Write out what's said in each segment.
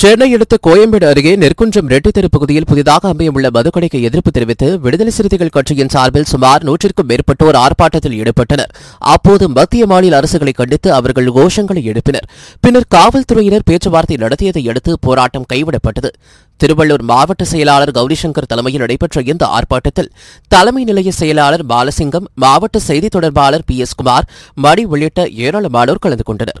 சென்னை அடுத்த கோயம்பேடு அருகே நெற்குன்றம் ரெட்டித்தெரு பகுதியில் புதிதாக அமையவுள்ள மதுக்கடைக்கு எதிர்ப்பு தெரிவித்து விடுதலை சிறுத்தைகள் கட்சியின் சார்பில் சுமார் நூற்றிற்கும் மேற்பட்டோர் ஆர்ப்பாட்டத்தில் ஈடுபட்டனர். அப்போது மத்திய மாநில அரசுகளை கண்டித்து அவர்கள் கோஷங்களை எழுப்பினர். பின்னர் காவல்துறையினர் பேச்சுவார்த்தை நடத்தியதை அடுத்து போராட்டம் கைவிடப்பட்டது. திருவள்ளூர் மாவட்ட செயலாளர் கௌரிசங்கர் தலைமையில் நடைபெற்ற இந்த ஆர்ப்பாட்டத்தில் தலைமை நிலைய செயலாளர் பாலசிங்கம் மாவட்ட செய்தி தொடர்பாளர் பி எஸ் குமார் மணி உள்ளிட்ட ஏராளமானோர் கலந்து கொண்டனர்.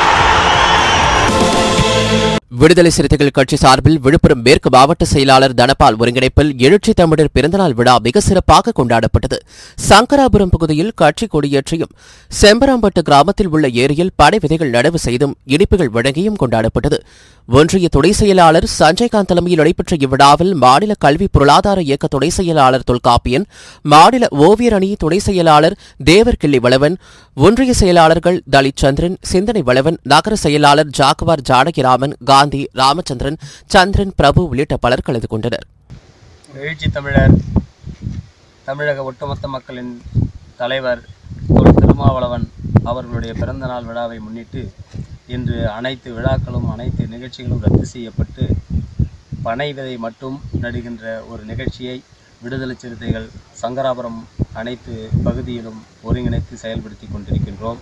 விடுதலை சிறுத்தைகள் கட்சி சார்பில் விழுப்புரம் மேற்கு மாவட்ட செயலாளர் தனபால் ஒருங்கிணைப்பில் எழுச்சி தமிழர் பிறந்தநாள் விழா மிக சிறப்பாக கொண்டாடப்பட்டது. சங்கராபுரம் பகுதியில் கட்சி கொடியேற்றியும் செம்பராம்பட்டு கிராமத்தில் உள்ள ஏரியில் படை விதைகள் நடவு செய்தும் இனிப்புகள் வழங்கியும் கொண்டாடப்பட்டது. ஒன்றிய துணை செயலாளர் சஞ்சய்காந்த் தலைமையில் நடைபெற்ற இவ்விழாவில் மாநில கல்வி பொருளாதார இயக்க துணை செயலாளர் தொல்காப்பியன் மாநில ஓவியர் அணி துணை செயலாளர் தேவர்கிள்ளி வளவன் ஒன்றிய செயலாளர்கள் தலித் சந்திரன் சிந்தனை வளவன் நகர செயலாளர் ஜாக்குவார் ஜானகிராமன் காந்தி ராமச்சந்திரன் சந்திரன் பிரபு உள்ளிட்ட பலர் கலந்து கொண்டனர். எழுச்சி தமிழர் தமிழக ஒட்டுமொத்த மக்களின் தலைவர் திருமாவளவன் அவர்களுடைய பிறந்தநாள் விழாவை முன்னிட்டு இன்று அனைத்து விழாக்களும் அனைத்து நிகழ்ச்சிகளும் ரத்து செய்யப்பட்டு பனை விதை மட்டும் நடுகின்ற ஒரு நிகழ்ச்சியை விடுதலை சிறுத்தைகள் சங்கராபுரம் அனைத்து பகுதியிலும் ஒருங்கிணைத்து செயல்படுத்தி கொண்டிருக்கின்றோம்.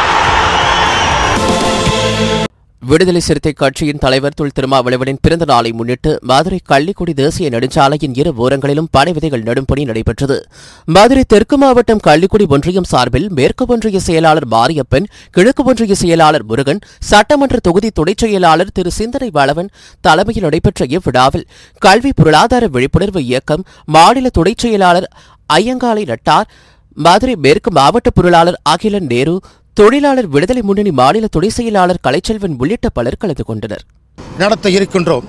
விடுதலை சிறுத்தை கட்சியின் தலைவர் தொல் திருமாவளவனின் பிறந்த நாளை முன்னிட்டு மதுரை கள்ளிக்குடி தேசிய நெடுஞ்சாலையின் இரு ஓரங்களிலும் பனை விதைகள் நடும் பணி நடைபெற்றது. மதுரை தெற்கு மாவட்டம் கள்ளிக்குடி ஒன்றியம் சார்பில் மேற்கு ஒன்றிய செயலாளர் மாரியப்பன் கிழக்கு ஒன்றிய செயலாளர் முருகன் சட்டமன்ற தொகுதி துணைச் செயலாளர் திரு சிந்தனை வளவன் தலைமையில் நடைபெற்ற இவ்விழாவில் கல்வி பொருளாதார விழிப்புணர்வு இயக்கம் மாநில துணைச் செயலாளர் ஐயங்காலை நட்டார் மதுரை மேற்கு மாவட்ட பொருளாளர் அகிலன் நேரு தொழிலாளர் விடுதலை முன்னணி மாநில துணை செயலாளர் கலைச்செல்வன் உள்ளிட்ட பலர் கலந்து கொண்டனர். நடத்த இருக்கின்றோம்.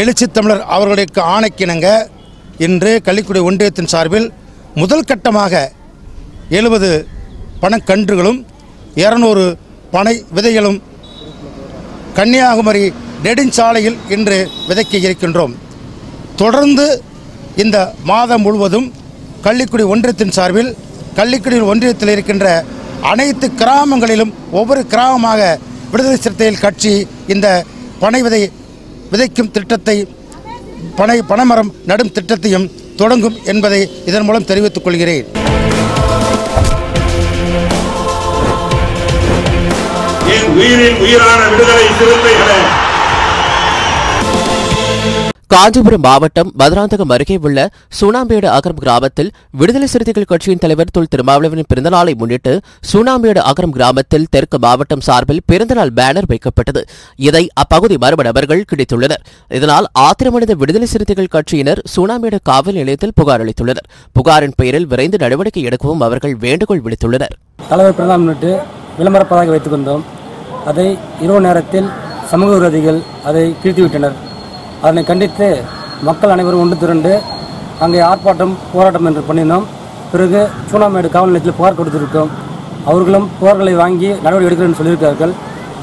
எழுச்சி தமிழர் அவர்களுடைய ஆணைக்கிணங்க இன்று கள்ளிக்குடி ஒன்றியத்தின் சார்பில் முதல் கட்டமாக எழுபது பணக்கன்றுகளும் இருநூறு பனை விதைகளும் கன்னியாகுமரி நெடுஞ்சாலையில் இன்று விதைக்க இருக்கின்றோம். தொடர்ந்து இந்த மாதம் முழுவதும் கள்ளிக்குடி ஒன்றியத்தின் சார்பில் கள்ளிக்குடி ஒன்றியத்தில் இருக்கின்ற அனைத்து கிராமங்களிலும் ஒவ்வொரு கிராமமாக விடுதலை சிறுத்தைகள் கட்சி இந்த பனை விதை விதைக்கும் திட்டத்தை பனை பனைமரம் நடும் திட்டத்தையும் தொடங்கும் என்பதை இதன் மூலம் தெரிவித்துக் கொள்கிறேன். உயிரின் உயிரான விடுதலை சிறுத்தைகளை காஞ்சிபுரம் மாவட்டம் மதுராந்தகம் அருகே உள்ள சூனாம்பேடு அகரம் கிராமத்தில் விடுதலை சிறுத்தைகள் கட்சியின் தலைவர் தொல் திருமாவளவனின் பிறந்தநாளை முன்னிட்டு சூனாம்பேடு அகரம் கிராமத்தில் தெற்கு மாவட்டம் சார்பில் பிறந்தநாள் பேனர் வைக்கப்பட்டது. இதை அப்பகுதி மர்ம நபர்கள் கிடைத்துள்ளனர் இதனால் ஆத்திரமடைந்த விடுதலை சிறுத்தைகள் கட்சியினர் சூனாம்பேடு காவல் நிலையத்தில் புகார் அளித்துள்ளனர். புகாரின் பெயரில் விரைந்து நடவடிக்கை எடுக்கவும் அவர்கள் வேண்டுகோள் விடுத்துள்ளனர். தலைவர் பிறந்தால் முன்னிட்டு விளம்பர வைத்துக் கொண்டோம். அதை இரவு நேரத்தில் சமூக விரோதிகள் அதை கிழித்துவிட்டனர். அதனை கண்டித்து மக்கள் அனைவரும் ஒன்று திரண்டு அங்கே ஆர்ப்பாட்டம் போராட்டம் என்று பண்ணினோம். பிறகு சூனாமேடு காவல் நிலையத்தில் புகார் கொடுத்திருக்கோம் அவர்களும் புகார்களை வாங்கி நடவடிக்கை எடுக்கிறேன் சொல்லியிருக்கிறார்கள்.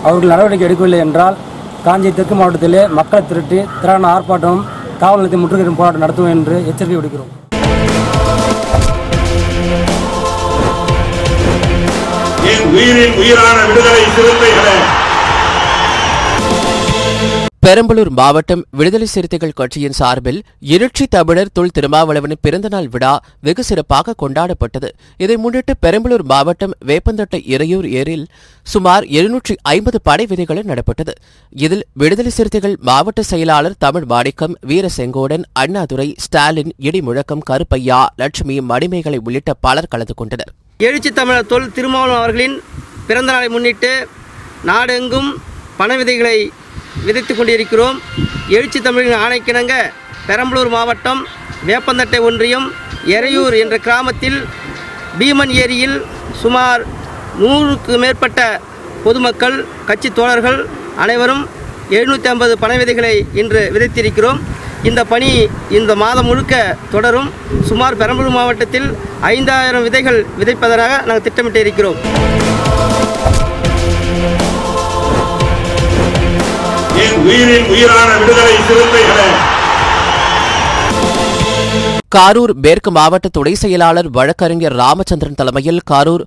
அவர்கள் நடவடிக்கை எடுக்கவில்லை என்றால் காஞ்சி தெற்கு மாவட்டத்திலே மக்களை திரட்டி திரளான ஆர்ப்பாட்டம் காவல் நிலையத்தை முற்றுகையிடும் போராட்டம் நடத்துவோம் என்று எச்சரிக்கை விடுக்கிறோம். உயிரின் உயிரான விடுதலை சிறுத்தைகளை பெரம்பலூர் மாவட்டம் விடுதலை சிறுத்தைகள் கட்சியின் சார்பில் எழுச்சி தமிழர் தொல் திருமாவளவனின் பிறந்தநாள் விழா வெகு சிறப்பாக கொண்டாடப்பட்டது. இதை முன்னிட்டு பெரம்பலூர் மாவட்டம் வேப்பந்தட்டை இறையூர் ஏரில் சுமார் எழுநூற்றி ஐம்பது படை விதைகள் நடப்பட்டது. இதில் விடுதலை சிறுத்தைகள் மாவட்ட செயலாளர் தமிழ் மாணிக்கம் வீர செங்கோடன் அண்ணாதுரை ஸ்டாலின் இடிமுழக்கம் கருப்பையா லட்சுமி மணிமேகலை உள்ளிட்ட பலர் கலந்து கொண்டனர். எழுச்சி தமிழர் தொல் திருமாவளவன் அவர்களின் பிறந்த நாளை முன்னிட்டு நாடெங்கும் பண விதைகளை விதைத்து கொண்டிருக்கிறோம். எழுச்சி தமிழின் ஆணைக்கிணங்க பெரம்பலூர் மாவட்டம் வேப்பந்தட்டை ஒன்றியம் எறையூர் என்ற கிராமத்தில் பீமன் ஏரியில் சுமார் நூறுக்கு மேற்பட்ட பொதுமக்கள் கட்சி தோழர்கள் அனைவரும் எழுநூற்றி ஐம்பது பனை விதைகளை இன்று விதைத்திருக்கிறோம். இந்த பணி இந்த மாதம் முழுக்க தொடரும். சுமார் பெரம்பலூர் மாவட்டத்தில் ஐந்தாயிரம் விதைகள் விதைப்பதற்காக நாங்கள் திட்டமிட்டு இருக்கிறோம் உயிரில் உயிரான விடுதலை சிறுத்தைகளே. காரூர் மேற்கு மாவட்ட துணை செயலாளர் வழக்கறிஞர் ராமச்சந்திரன் தலைமையில் காரூர்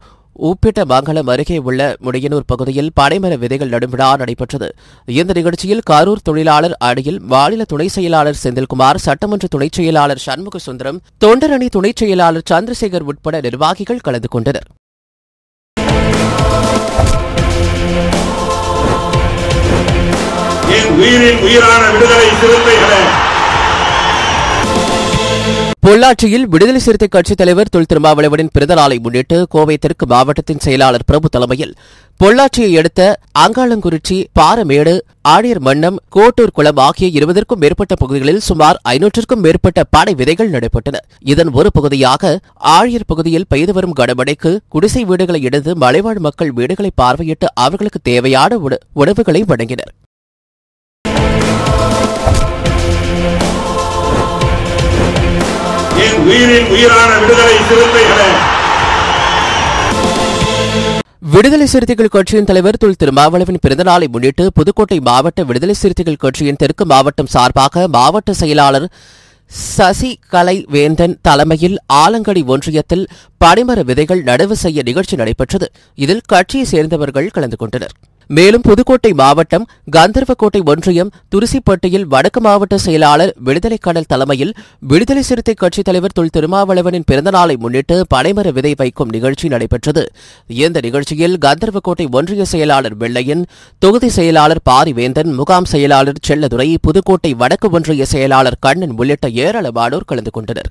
ஊப்பிட்ட மங்கலம் அருகே உள்ள முடியனூர் பகுதியில் பனைமர விதைகள் நடும் விழா நடைபெற்றது. இந்த நிகழ்ச்சியில் காரூர் தொழிலாளர் அணியில் மாநில துணை செயலாளர் செந்தில்குமார் சட்டமன்ற துணைச் செயலாளர் சண்முக சுந்தரம் தொண்டரணி துணைச் செயலாளர் சந்திரசேகர் உட்பட நிர்வாகிகள் கலந்து கொண்டனர். உயிரின் உயிரான விடுதலை சிறுத்தைகளே. பொள்ளாச்சியில் விடுதலை சிறுத்தை கட்சித் தலைவர் தொல் திருமாவளவனின் பிறந்த நாளை முன்னிட்டு கோவை தெற்கு மாவட்டத்தின் செயலாளர் பிரபு தலைமையில் பொள்ளாச்சியை அடுத்த அங்காளங்குறிச்சி பாரமேடு ஆழியர் மன்னம் கோட்டூர் குளம் ஆகிய இருபதற்கும் மேற்பட்ட பகுதிகளில் சுமார் ஐநூற்றுக்கும் மேற்பட்ட படை விதைகள் நடைபெற்றன. இதன் ஒரு பகுதியாக ஆழியர் பகுதியில் பெய்து வரும் கனமழைக்கு குடிசை வீடுகளை இடிந்து மலைவாழ் மக்கள் வீடுகளை பார்வையிட்டு அவர்களுக்கு தேவையான உணவுகளை வழங்கினர். உயிரின் உயிரான விடுதலை சிறுத்தைகளே. விடுதலை சிறுத்தைகள் கட்சியின் தலைவர் தொல் திருமாவளவன் பிறந்தநாளை முன்னிட்டு புதுக்கோட்டை மாவட்ட விடுதலை சிறுத்தைகள் கட்சியின் தெற்கு மாவட்டம் சார்பாக மாவட்ட செயலாளர் சசிகலைவேந்தன் வேந்தன் தலைமையில் ஆலங்கடி ஒன்றியத்தில் படிமர விதைகள் நடவு செய்ய நிகழ்ச்சி நடைபெற்றது. இதில் கட்சியை சேர்ந்தவர்கள் கலந்து கொண்டனர். மேலும் புதுக்கோட்டை மாவட்டம் கந்தர்வக்கோட்டை ஒன்றியம் துரிசிப்பட்டியில் வடக்கு மாவட்ட செயலாளர் விடுதலை கடல் தலைமையில் விடுதலை சிறுத்தை கட்சித் தலைவர் தொல் திருமாவளவனின் பிறந்தநாளை முன்னிட்டு பனைமர விதை வைக்கும் நிகழ்ச்சி நடைபெற்றது. இந்த நிகழ்ச்சியில் கந்தர்வக்கோட்டை ஒன்றிய செயலாளர் வெள்ளையன் தொகுதி செயலாளர் பாரிவேந்தன் முகாம் செயலாளர் செல்லதுரை புதுக்கோட்டை வடக்கு ஒன்றிய செயலாளர் கண்ணன் உள்ளிட்ட ஏராளமானோர் கலந்து கொண்டனர்.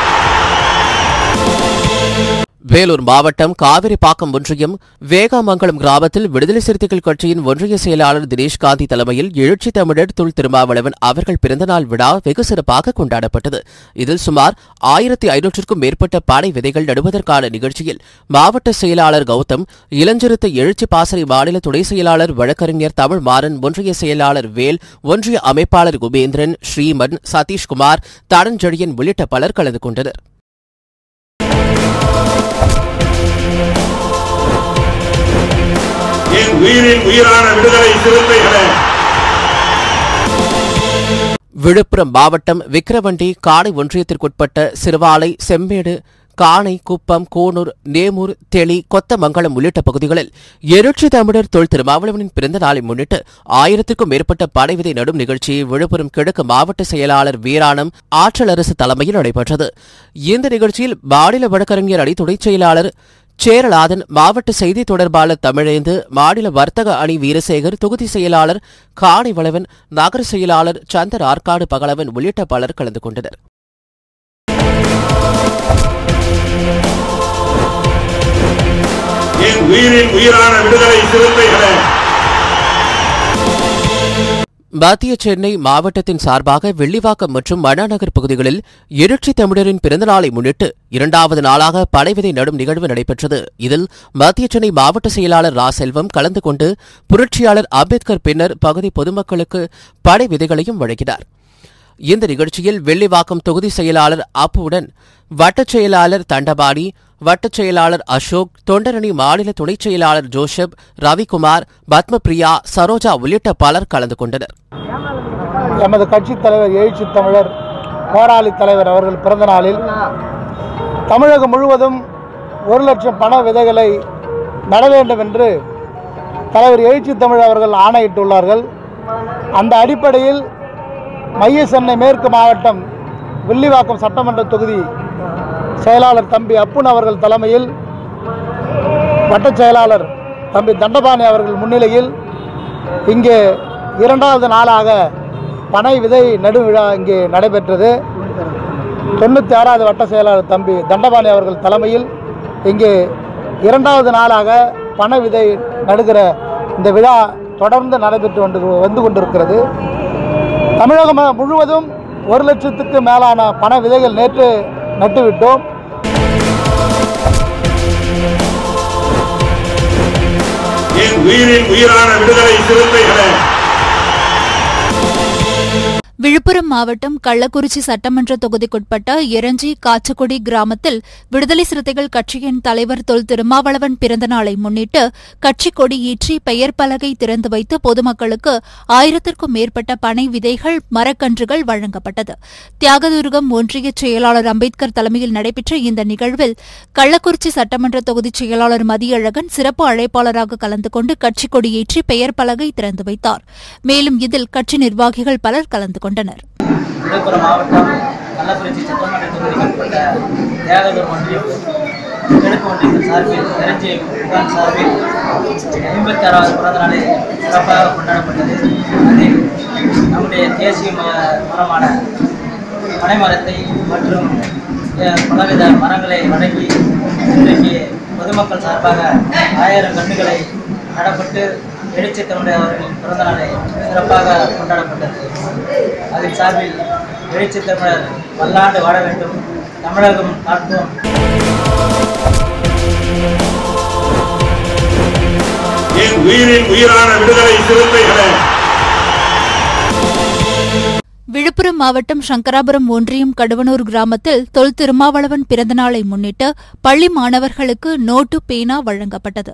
வேலூர் மாவட்டம் காவிரிப்பாக்கம் ஒன்றியம் வேகாமங்கலம் கிராமத்தில் விடுதலை சிறுத்தைகள் கட்சியின் ஒன்றிய செயலாளர் தினேஷ் காந்தி தலைமையில் எழுச்சி தமிழர் தொல் திருமாவளவன் அவர்கள் பிறந்தநாள் விழா வெகு சிறப்பாக கொண்டாடப்பட்டது. இதில் சுமார் ஆயிரத்தி ஐநூற்றுக்கும் மேற்பட்ட பனை விதைகள் நடுவதற்கான நிகழ்ச்சியில் மாவட்ட செயலாளர் கௌதம் இளஞ்சிறுத்தை எழுச்சி பாசறை மாநில துணை செயலாளர் வழக்கறிஞர் தமிழ் மாறன் ஒன்றிய செயலாளர் வேல் ஒன்றிய அமைப்பாளர் குபேந்திரன் ஸ்ரீமன் சதீஷ்குமார் தடஞ்செழியன் உள்ளிட்ட பலர் கலந்து கொண்டனர். என் உயிரின் உயிரான விடுதலை சிறுத்தைகளே. விழுப்புரம் மாவட்டம் விக்கிரவண்டி காடை ஒன்றியத்திற்குட்பட்ட சிறுவாலை செம்மேடு காணை குப்பம் கோனூர் நேமூர் தெளி கொத்தமங்கலம் உள்ளிட்ட பகுதிகளில் எழுச்சி தமிழர் தொல் திருமாவளவனின் பிறந்த நாளை முன்னிட்டு ஆயிரத்திற்கும் மேற்பட்ட படைவிதை நடும் நிகழ்ச்சி விழுப்புரம் கிழக்கு மாவட்ட செயலாளர் வீராணம் ஆற்றல் அரசு தலைமையில் நடைபெற்றது. இந்த நிகழ்ச்சியில் மாநில வழக்கறிஞர் அணி துணைச் செயலாளர் சேரலாதன் மாவட்ட செய்தி தொடர்பாளர் தமிழேந்து மாநில வர்த்தக அணி வீரசேகர் தொகுதி செயலாளர் காணி வளவன் நகர செயலாளர் சந்தர் ஆற்காடு பகலவன் உள்ளிட்ட பலர் கலந்து கொண்டனர். என் உயிரின் உயிரான விடுதலை சிறுத்தைகளே. மத்திய சென்னை மாவட்டத்தின் சார்பாக வெள்ளிவாக்கம் மற்றும் மணாநகர் பகுதிகளில் எழுச்சி தமிழரின் பிறந்தநாளை முன்னிட்டு இரண்டாவது நாளாக படைவிதை நடும் நிகழ்வு நடைபெற்றது. இதில் மத்திய சென்னை மாவட்ட செயலாளர் ரா செல்வம் கலந்து கொண்டு புரட்சியாளர் அம்பேத்கர் பின்னர் பகுதி பொதுமக்களுக்கு படை விதைகளையும் வழங்கினார். இந்த நிகழ்ச்சியில் வெள்ளிவாக்கம் தொகுதி செயலாளர் அப்புவுடன் வட்டச் செயலாளர் தண்டபாணி வட்டச் செயலாளர் அசோக் தொண்டரணி மாநில துணைச் செயலாளர் ஜோசப் ரவிக்குமார் பத்மபிரியா சரோஜா உள்ளிட்ட பலர் கலந்து கொண்டனர். எமது கட்சித் தலைவர் எழுச்சி தமிழர் போராளி தலைவர் அவர்கள் பிறந்த நாளில் தமிழகம் முழுவதும் ஒரு லட்சம் பண விதைகளை நட வேண்டும் என்று தலைவர் எழுச்சி தமிழ் அவர்கள் ஆணையிட்டுள்ளார்கள். அந்த அடிப்படையில் மைய சென்னை மேற்கு மாவட்டம் வில்லிவாக்கம் சட்டமன்ற தொகுதி செயலாளர் தம்பி அப்புன் அவர்கள் தலைமையில் வட்டச் செயலாளர் தம்பி தண்டபாணி அவர்கள் முன்னிலையில் இங்கே இரண்டாவது நாளாக பனை விதை நடுவிழா இங்கே நடைபெற்றது. தொண்ணூற்றி ஆறாவது வட்ட செயலாளர் தம்பி தண்டபாணி அவர்கள் தலைமையில் இங்கே இரண்டாவது நாளாக பனை விதை நடுகிற இந்த விழா தொடர்ந்து நடைபெற்று கொண்டு வந்து கொண்டிருக்கிறது. தமிழகம் முழுவதும் ஒரு லட்சத்துக்கு மேலான பண விதைகள் நேற்று நட்டுவிட்டோம். என் உயிரின் உயிரான விடுதலை சிறுத்தைகளை விழுப்புரம் மாவட்டம் கள்ளக்குறிச்சி சட்டமன்ற தொகுதிக்குட்பட்ட எரஞ்சி காச்சக்குடி கிராமத்தில் விடுதலை சிறுத்தைகள் கட்சியின் தலைவர் தொல் திருமாவளவன் பிறந்தநாளை முன்னிட்டு கட்சி கொடி ஈற்றி பெயர் பலகை திறந்து வைத்து பொதுமக்களுக்கு ஆயிரத்திற்கும் மேற்பட்ட பனை விதைகள் மரக்கன்றுகள் வழங்கப்பட்டது. தியாகதுர்கம் ஒன்றிய செயலாளர் அம்பேத்கர் தலைமையில் நடைபெற்ற இந்த நிகழ்வில் கள்ளக்குறிச்சி சட்டமன்ற தொகுதி செயலாளர் மதியழகன் சிறப்பு அழைப்பாளராக கலந்து கொண்டு கட்சி கொடியேற்றி பெயர் பலகை திறந்து வைத்தார். மேலும் இதில் கட்சி நிர்வாகிகள் பலர் கலந்து கொண்டனர். விழுப்புரம் மாவட்டம் கள்ளக்குறிச்சி சட்டமன்ற தொகுதிக்குட்பட்ட தியாகதூர் ஒன்றியம் கிழக்கு ஒன்றியத்தின் சார்பில் தெரிஞ்சி முகாம் சார்பில் ஐம்பத்தி ஆறாவது பிறந்த நாளை சிறப்பாக கொண்டாடப்பட்டது. அதில் நம்முடைய தேசிய ம- மரமான பனைமரத்தை மற்றும் பலவித மரங்களை வழங்கி இன்றைக்கு பொதுமக்கள் சார்பாக ஆயிரம் கன்றுகளை நடப்பட்டு எழுச்சி தமிழர் அவர்களின் பிறந்த நாளை சிறப்பாக கொண்டாடப்பட்டது. அதன் சார்பில் எழுச்சி தமிழர் பல்லாண்டு வாழ வேண்டும். தமிழகம் காட்டும் என் உயிரின் உயிரான விடுதலை சிறுத்தைகளை விழுப்புரம் மாவட்டம் சங்கராபுரம் ஒன்றியம் கடுவனூர் கிராமத்தில் தொல் திருமாவளவன் பிறந்தநாளை முன்னிட்டு பள்ளி மாணவர்களுக்கு நோட்டு பேனா வழங்கப்பட்டது.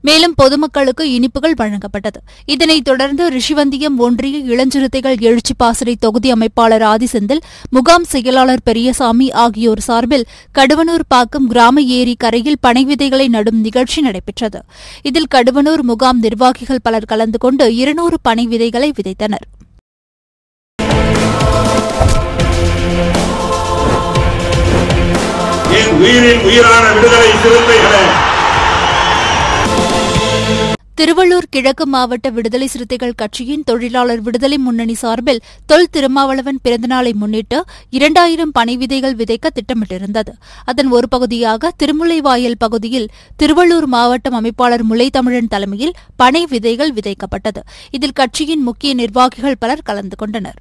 மேலும் பொதுமக்களுக்கு இனிப்புகள் வழங்கப்பட்டது. இதனைத் தொடர்ந்து ரிஷிவந்தியம் ஒன்றிய இளஞ்சிறுத்தைகள் எழுச்சி பாசறை தொகுதி அமைப்பாளர் ஆதிசெந்தில் முகாம் செயலாளர் பெரியசாமி ஆகியோர் சார்பில் கடுவனூர் பாக்கம் கிராம ஏரி கரையில் பனை விதைகளை நடும் நிகழ்ச்சி நடைபெற்றது. இதில் கடுவனூர் முகாம் நிர்வாகிகள் பலர் கலந்து கொண்டு இருநூறு பனை விதைகளை விதைத்தனர். உயிரின் உயிரான விடுதலை சிறுத்தைகளே. திருவள்ளூர் கிழக்கு மாவட்ட விடுதலை சிறுத்தைகள் கட்சியின் தொழிலாளர் விடுதலை முன்னணி சார்பில் தொல் திருமாவளவன் பிறந்தநாளை முன்னிட்டு இரண்டாயிரம் பனை விதைகள் விதைக்க திட்டமிட்டிருந்தது. அதன் ஒரு பகுதியாக திருமுலைவாயல் பகுதியில் திருவள்ளூர் மாவட்டம் அமைப்பாளர் முல்லைத்தமிழன் தலைமையில் பனை விதைகள் விதைக்கப்பட்டது. இதில் கட்சியின் முக்கிய நிர்வாகிகள் பலர் கலந்து கொண்டனர்.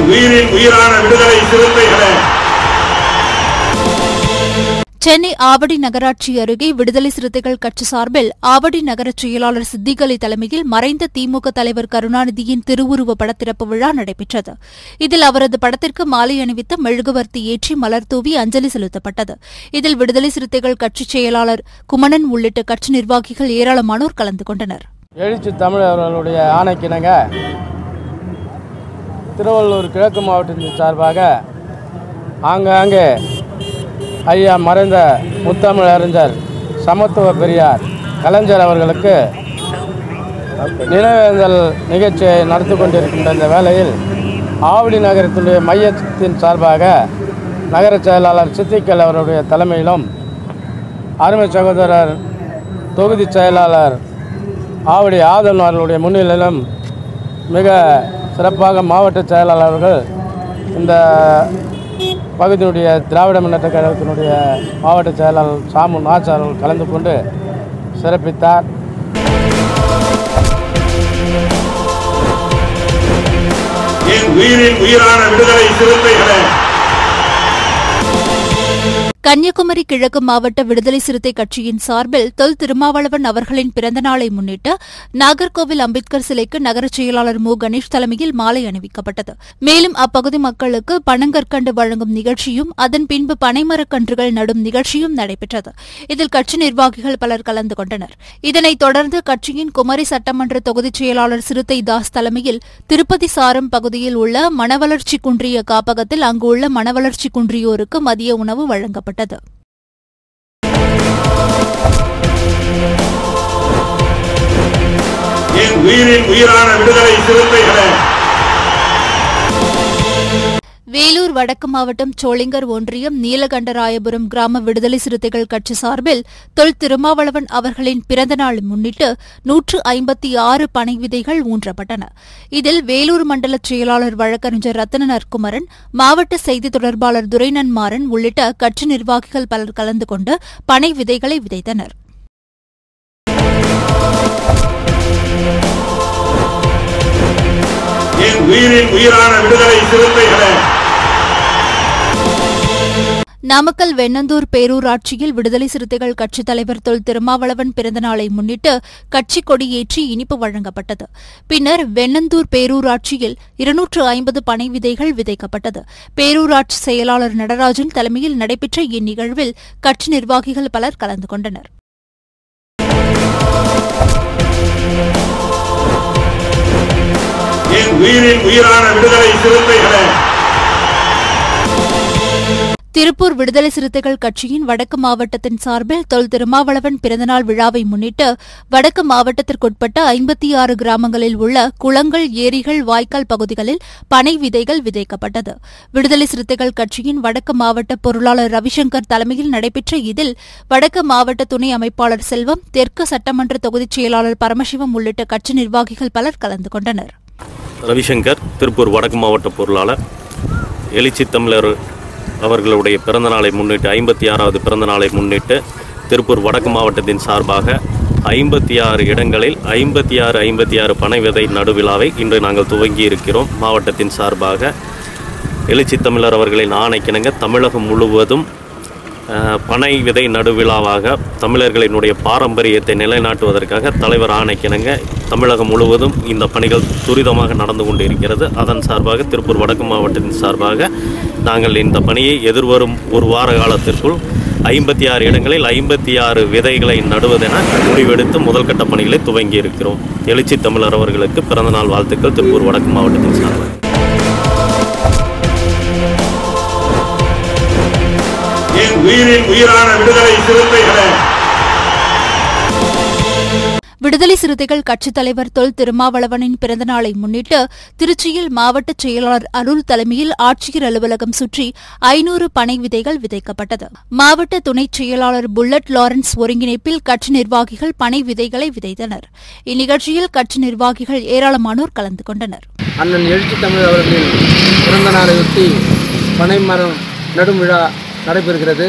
என் உயிரின் உயிரான விடுதலை சிறுத்தைகளே. சென்னை ஆவடி நகராட்சி அருகே விடுதலை சிறுத்தைகள் கட்சி சார்பில் ஆவடி நகர செயலாளர் சித்திகலி தலைமையில் மறைந்த திமுக தலைவர் கருணாநிதியின் திருவுருவ படத்திறப்பு விழா நடைபெற்றது. இதில் அவரது படத்திற்கு மாலை அணிவித்து மெழுகுவர்த்தி ஏற்றி மலர் தூவி அஞ்சலி செலுத்தப்பட்டது. இதில் விடுதலை சிறுத்தைகள் கட்சி செயலாளர் குமணன் உள்ளிட்ட கட்சி நிர்வாகிகள் ஏராளமானோர் கலந்து கொண்டனர். எழுச்சி தமிழ் அவர்களுடைய ஆணைக்கிணங்க. திருவள்ளூர் கிழக்கு மாவட்டத்தின் சார்பாக ஆங்காங்கே ஐயா மறைந்த முத்தமிழ் அறிஞர் சமத்துவ பெரியார் கலைஞர் அவர்களுக்கு நினைவேந்தல் நிகழ்ச்சியை நடத்தி கொண்டிருக்கின்ற இந்த வேளையில் ஆவடி நகரத்தினுடைய மையத்தின் சார்பாக நகர செயலாளர் சித்திக்கல் அவருடைய தலைமையிலும் அருமை சகோதரர் தொகுதி செயலாளர் ஆவடி ஆதன் அவர்களுடைய முன்னிலையிலும் மிக சிறப்பாக மாவட்ட செயலாளர்கள் இந்த பகுதியினுடைய திராவிட முன்னேற்ற கழகத்தினுடைய மாவட்ட செயலாளர் சாமு நாச் அவர்கள் கலந்து கொண்டு சிறப்பித்தார். உயிரின் உயிரான விடுதலை சிறுத்தைகளே கன்னியாகுமரி கிழக்கு மாவட்ட விடுதலை சிறுத்தை கட்சியின் சார்பில் தொல் திருமாவளவன் அவர்களின் பிறந்தநாளை முன்னிட்டு நாகர்கோவில் அம்பேத்கர் சிலைக்கு நகர செயலாளர் மு. கணேஷ் தலைமையில் மாலை அணிவிக்கப்பட்டது. மேலும் அப்பகுதி மக்களுக்கு பனங்கற்கண்டு வழங்கும் நிகழ்ச்சியும் அதன் பின்பு பனைமரக்கன்றுகள் நடும் நிகழ்ச்சியும் நடைபெற்றது. இதில் கட்சி நிர்வாகிகள் பலர் கலந்து கொண்டனர். இதனைத் தொடர்ந்து கட்சியின் குமரி சட்டமன்ற தொகுதிச் செயலாளர் சிறுத்தை தாஸ் தலைமையில் திருப்பதி சாரம் பகுதியில் உள்ள மனவளர்ச்சி குன்றிய காப்பகத்தில் அங்குள்ள மனவளர்ச்சி குன்றியோருக்கு மதிய உணவு வழங்கப்பட்டது. என் உயிரின் உயிரான விடுதலை சிறுத்தைகளை வேலூர் வடக்கு மாவட்டம் சோளிங்கர் ஒன்றியம் நீலகண்டராயபுரம் கிராம விடுதலை சிறுத்தைகள் கட்சி சார்பில் தொல் திருமாவளவன் அவர்களின் பிறந்தநாள் முன்னிட்டு நூற்று ஐம்பத்தி ஆறு பனை விதைகள் ஊன்றப்பட்டன. இதில் வேலூர் மண்டல செயலாளர் வழக்கறிஞர் ரத்தன நற்குமரன் மாவட்ட செய்தி தொடர்பாளர் துரைநன்மாறன் உள்ளிட்ட கட்சி நிர்வாகிகள் பலர் கலந்து கொண்டு பனை விதைகளை விதைத்தனர். உயிரின் உயிரான விடுதலை சிறுத்தைகளை நாமக்கல் வெண்ணந்தூர் பேரூராட்சியில் விடுதலை சிறுத்தைகள் கட்சித் தலைவர் தொல் திருமாவளவன் பிறந்தநாளை முன்னிட்டு கட்சி கொடியேற்றி இனிப்பு வழங்கப்பட்டது. பின்னர் வெண்ணந்தூர் பேரூராட்சியில் இருநூற்று ஐம்பது பனை விதைகள் விதைக்கப்பட்டது. பேரூராட்சி செயலாளர் நடராஜன் தலைமையில் நடைபெற்ற இந்நிகழ்வில் கட்சி நிர்வாகிகள் பலர் கலந்து கொண்டனர். உயிரின் உயிரான விடுதலை சிறுத்தைகளை திருப்பூர் விடுதலை சிறுத்தைகள் கட்சியின் வடக்கு மாவட்டத்தின் சார்பில் தொல் திருமாவளவன் பிறந்தநாள் விழாவை முன்னிட்டு வடக்கு மாவட்டத்திற்குட்பட்ட ஐம்பத்தி ஆறு கிராமங்களில் உள்ள குளங்கள் ஏரிகள் வாய்க்கால் பகுதிகளில் பனை விதைகள் விதைக்கப்பட்டது. விடுதலை சிறுத்தைகள் கட்சியின் வடக்கு மாவட்ட பொருளாளர் ரவிசங்கர் தலைமையில் நடைபெற்ற இதில் வடக்கு மாவட்ட துணை அமைப்பாளர் செல்வம் தெற்கு சட்டமன்ற தொகுதிச் செயலாளர் பரமசிவம் உள்ளிட்ட கட்சி நிர்வாகிகள் பலர் கலந்து கொண்டனர். ரவிசங்கர் திருப்பூர் வடக்கு மாவட்ட பொருளாளர் எழுச்சி தமிழர் அவர்களுடைய பிறந்தநாளை முன்னிட்டு ஐம்பத்தி ஆறாவது பிறந்தநாளை முன்னிட்டு திருப்பூர் வடக்கு மாவட்டத்தின் சார்பாக ஐம்பத்தி ஆறு இடங்களில் ஐம்பத்தி ஆறு ஐம்பத்தி ஆறு பனை விதை நடுவிழாவை இன்று நாங்கள் துவங்கி இருக்கிறோம் மாவட்டத்தின் சார்பாக எழுச்சி தமிழர் அவர்களின் ஆணைக்கிணங்க தமிழகம் முழுவதும் பனை விதை நடுவிழாவாக தமிழர்களினுடைய பாரம்பரியத்தை நிலைநாட்டுவதற்காக தலைவர் ஆணைக்கிணங்க தமிழகம் முழுவதும் இந்த பணிகள் துரிதமாக நடந்து கொண்டிருக்கிறது. அதன் சார்பாக திருப்பூர் வடக்கு மாவட்டத்தின் சார்பாக நாங்கள் இந்த பணியை எதிர்வரும் ஒரு வார காலத்திற்குள் ஐம்பத்தி ஆறு இடங்களில் ஐம்பத்தி ஆறு விதைகளை நடுவதென முடிவெடுத்து முதல்கட்ட பணிகளை துவங்கி இருக்கிறோம் எழுச்சி தமிழர் அவர்களுக்கு பிறந்தநாள் வாழ்த்துக்கள் திருப்பூர் வடக்கு மாவட்டத்தின் சார்பாக. என் உயிரின் உயிரான விடுதலை சிறுத்தைகளே. விடுதலை சிறுத்தைகள் கட்சித் தலைவர் தொல் திருமாவளவனின் பிறந்தநாளை முன்னிட்டு திருச்சியில் மாவட்ட செயலாளர் அருள் தலைமையில் ஆட்சியர் அலுவலகம் சுற்றி ஐநூறு பனை விதைகள் விதைக்கப்பட்டது. மாவட்ட துணைச் செயலாளர் புல்லட் லாரன்ஸ் ஒருங்கிணைப்பில் கட்சி நிர்வாகிகள் பனை விதைகளை விதைத்தனர். இந்நிகழ்ச்சியில் கட்சி நிர்வாகிகள் ஏராளமானோர் கலந்து கொண்டனர். அண்ணன் எழுச்சி தமிழ் அவர்களின் பிறந்த நாளையொட்டி பனை மரம் நடும் விழா நடைபெறுகிறது.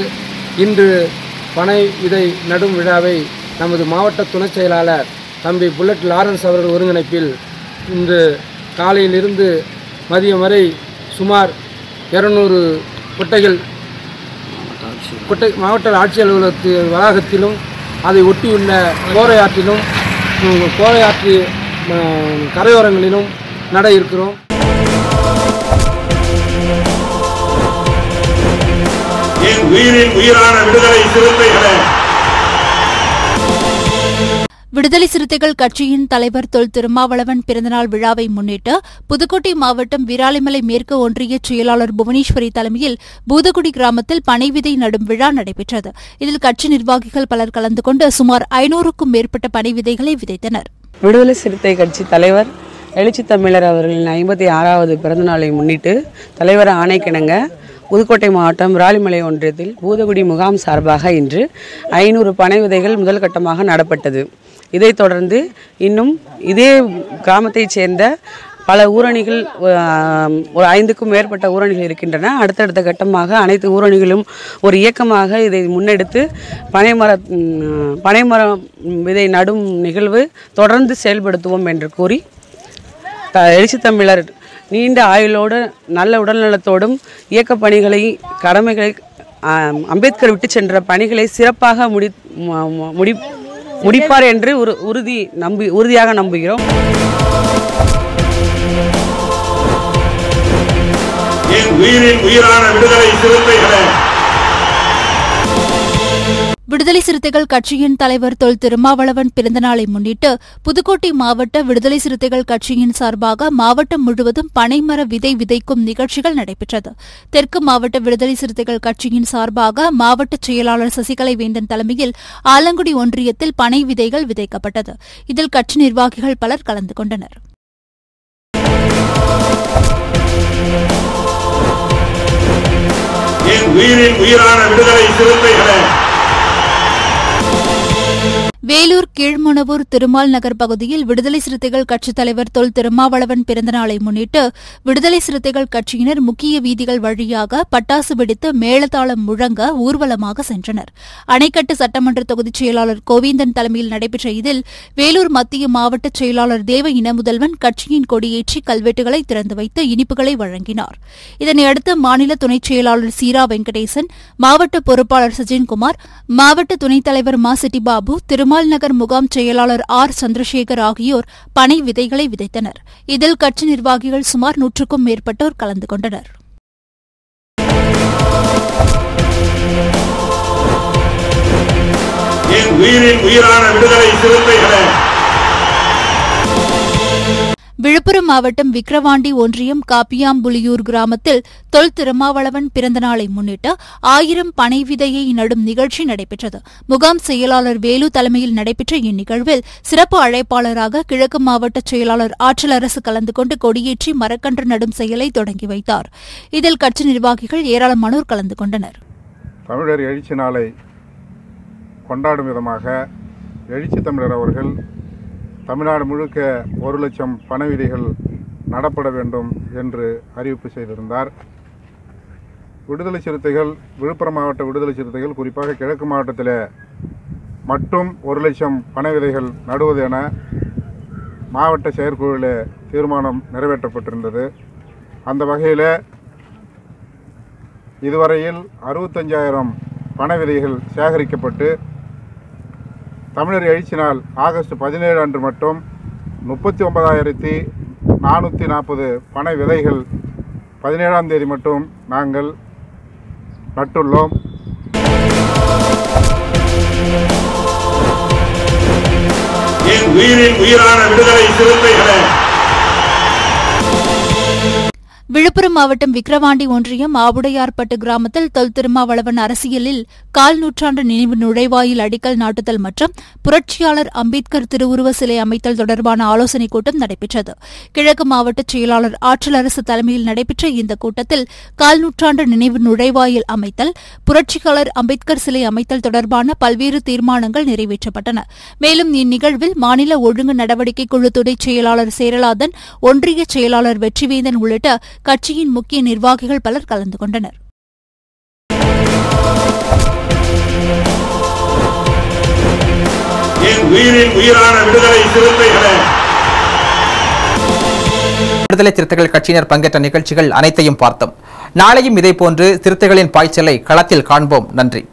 இன்று பனை விதை நடும் விழாவை நமது மாவட்ட துணைச் செயலாளர் தம்பி புல்லட் லாரன்ஸ் அவர்கள் ஒருங்கிணைப்பில் இன்று காலையிலிருந்து மதியம் வரை சுமார் இருநூறு குட்டைகள் குட்டை மாவட்ட ஆட்சி அலுவலகத்து வளாகத்திலும் அதை ஒட்டியுள்ள கோரையாற்றிலும் கோரையாற்று கரையோரங்களிலும் நட இருக்கிறோம். என் உயிரின் விடுதலை சிறுத்தைகளே. விடுதலை சிறுத்தைகள் கட்சியின் தலைவர் தொல் திருமாவளவன் பிறந்தநாள் விழாவை முன்னிட்டு புதுக்கோட்டை மாவட்டம் விராலிமலை மேற்கு ஒன்றிய செயலாளர் புவனேஸ்வரி தலைமையில் பூதகுடி கிராமத்தில் பனை விதை நடும் விழா நடைபெற்றது. இதில் கட்சி நிர்வாகிகள் பலர் கலந்து கொண்டு சுமார் ஐநூறுக்கும் மேற்பட்ட பனை விதைகளை விதைத்தனர். விடுதலை சிறுத்தை கட்சி தலைவர் எழுச்சி தமிழர் அவர்களின் ஐம்பத்தி ஆறாவது பிறந்தநாளை முன்னிட்டு தலைவர் ஆணைக்கிணங்க புதுக்கோட்டை மாவட்டம் விராலிமலை ஒன்றியத்தில் பூதகுடி முகாம் சார்பாக இன்று ஐநூறு பனை விதைகள் முதல் கட்டமாக நடப்பட்டது. இதைத் தொடர்ந்து இன்னும் இதே கிராமத்தைச் சேர்ந்த பல ஊரணிகள் ஒரு ஐந்துக்கும் மேற்பட்ட ஊரணிகள் இருக்கின்றன. அடுத்தடுத்த கட்டமாக அனைத்து ஊரணிகளும் ஒரு இயக்கமாக இதை முன்னெடுத்து பனைமர பனைமரம் விதை நடும் நிகழ்வு தொடர்ந்து செயல்படுத்துவோம் என்று கூறி த எழுச்சி தமிழர் நீண்ட ஆயுளோடு நல்ல உடல்நலத்தோடும் இயக்கப் பணிகளை கடமைகளை அம்பேத்கர் விட்டு சென்ற பணிகளை சிறப்பாக முடி முடி முடிப்பார் என்று ஒரு உறுதி நம்பி உறுதியாக நம்புகிறோம். என் உயிரின் உயிரான விடுதலை சிறுத்தைகளே விடுதலை சிறுத்தைகள் கட்சியின் தலைவர் தொல் திருமாவளவன் பிறந்தநாளை முன்னிட்டு புதுக்கோட்டை மாவட்ட விடுதலை சிறுத்தைகள் கட்சியின் சார்பாக மாவட்டம் முழுவதும் பனைமர விதை விதைக்கும் நிகழ்ச்சிகள் நடைபெற்றது. தெற்கு மாவட்ட விடுதலை சிறுத்தைகள் கட்சியின் சார்பாக மாவட்ட செயலாளர் சசிகலை வேந்தன் தலைமையில் ஆலங்குடி ஒன்றியத்தில் பனை விதைகள் விதைக்கப்பட்டது. இதில் கட்சி நிர்வாகிகள் பலர் கலந்து கொண்டனர். உயிரின் உயிரான விடுதலை சிறுத்தைகளை வேலூர் கீழ்மணவூர் திருமால் நகர் பகுதியில் விடுதலை சிறுத்தைகள் கட்சித் தலைவர் தொல் திருமாவளவன் பிறந்தநாளை முன்னிட்டு விடுதலை சிறுத்தைகள் கட்சியினர் முக்கிய வீதிகள் வழியாக பட்டாசு வெடித்து மேளதாளம் முழங்க ஊர்வலமாக சென்றனர். அணைக்கட்டு சட்டமன்ற தொகுதிச் செயலாளர் கோவிந்தன் தலைமையில் நடைபெற்ற இதில் வேலூர் மத்திய மாவட்ட செயலாளர் தேவ இன முதல்வன் கட்சியின் கொடியேற்றி கல்வெட்டுகளை திறந்து வைத்து இனிப்புகளை வழங்கினார். இதனையடுத்து மாநில துணைச் செயலாளர் சீரா வெங்கடேசன் மாவட்ட பொறுப்பாளர் சஜின்குமார் மாவட்ட துணைத் தலைவர் மா சிட்டிபாபு திருமால் நகர் முகாம் செயலாளர் ஆர். சந்திரசேகர் ஆகியோர் பனை விதைகளை விதைத்தனர். இதில் கட்சி நிர்வாகிகள் சுமார் நூற்றுக்கும் மேற்பட்டோர் கலந்து கொண்டனர். என் உயிரின் உயிரான விடுதலை சிறுத்தைகளை விழுப்புரம் மாவட்டம் விக்கிரவாண்டி ஒன்றியம் காப்பியாம்புலியூர் கிராமத்தில் தொல் திருமாவளவன் பிறந்தநாளை முன்னிட்டு ஆயிரம் பனை விதையை நடும் நிகழ்ச்சி நடைபெற்றது. முகாம் செயலாளர் வேலு தலைமையில் நடைபெற்ற இந்நிகழ்வில் சிறப்பு அழைப்பாளராக கிழக்கு மாவட்ட செயலாளர் ஆற்றல் அரசு கலந்து கொண்டு கொடியேற்றி மரக்கன்று நடும் செயலை தொடங்கி வைத்தார். இதில் கட்சி நிர்வாகிகள் ஏராளமானோர் கலந்து கொண்டனர். தமிழர் எழுச்சி நாளை கொண்டாடும் விதமாக எழுச்சி தமிழர் அவர்கள் தமிழ்நாடு முழுக்க ஒரு லட்சம் பணவிதிகள் நடப்பட வேண்டும் என்று அறிவிப்பு செய்திருந்தார். விடுதலை சிறுத்தைகள் விழுப்புரம் மாவட்ட விடுதலை சிறுத்தைகள் குறிப்பாக கிழக்கு மாவட்டத்தில் மட்டும் ஒரு லட்சம் பண விதைகள் நடுவது என மாவட்ட செயற்குழுவில் தீர்மானம் நிறைவேற்றப்பட்டிருந்தது. அந்த வகையில் இதுவரையில் அறுபத்தஞ்சாயிரம் பண விதைகள் சேகரிக்கப்பட்டு தமிழர் எழுச்சி நாள் ஆகஸ்ட் பதினேழு அன்று மட்டும் முப்பத்தி ஒன்பதாயிரத்தி நானூற்றி நாற்பது பனை விதைகள். பதினேழாம் தேதி மட்டும் நாங்கள் நட்டுள்ளோம். என் உயிரின் உயிரான விடுதலை சிறுத்தைகளை விழுப்புரம் மாவட்டம் விக்கிரவாண்டி ஒன்றியம் ஆவுடையார்பட்டு கிராமத்தில் தொல் திருமாவளவன் அரசியலில் கால் நூற்றாண்டு நினைவு நுழைவாயில் அடிக்கல் நாட்டுதல் மற்றும் புரட்சியாளர் அம்பேத்கர் திருவுருவ சிலை அமைத்தல் தொடர்பான ஆலோசனைக் கூட்டம் நடைபெற்றது. கிழக்கு மாவட்ட செயலாளர் ஆற்றல் அரசு தலைமையில் நடைபெற்ற இந்த கூட்டத்தில் கால் நூற்றாண்டு நினைவு நுழைவாயில் அமைத்தல் புரட்சியாளர் அம்பேத்கர் சிலை அமைத்தல் தொடர்பான பல்வேறு தீர்மானங்கள் நிறைவேற்றப்பட்டன. மேலும் இந்நிகழ்வில் மாநில ஒழுங்கு நடவடிக்கை குழு துணை செயலாளர் சேரலாதன் ஒன்றிய செயலாளர் வெற்றிவேந்தன் உள்ளிட்ட கட்சியின் முக்கிய நிர்வாகிகள் பலர் கலந்து கொண்டனர். என் உயிரின் உயிரான விடுதலை சிறுத்தைகளே. விடுதலை சிறுத்தைகள் கட்சியினர் பங்கேற்ற நிகழ்ச்சிகள் அனைத்தையும் பார்த்தோம். நாளையும் இதேபோன்று சிறுத்தைகளின் பாய்ச்சலை களத்தில் காண்போம். நன்றி.